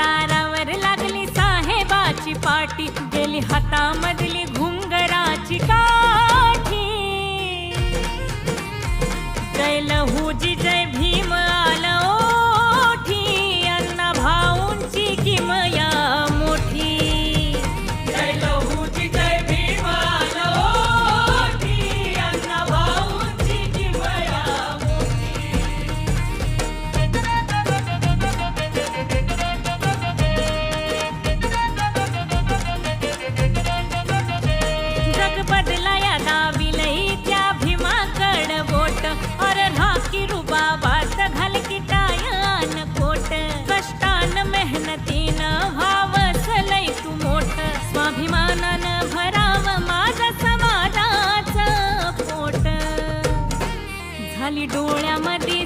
दारावर लागली साहेबाची पाटी गेली हातामधली घुंगराची काठी. जैल हुजी झाली डोळ्यामध्ये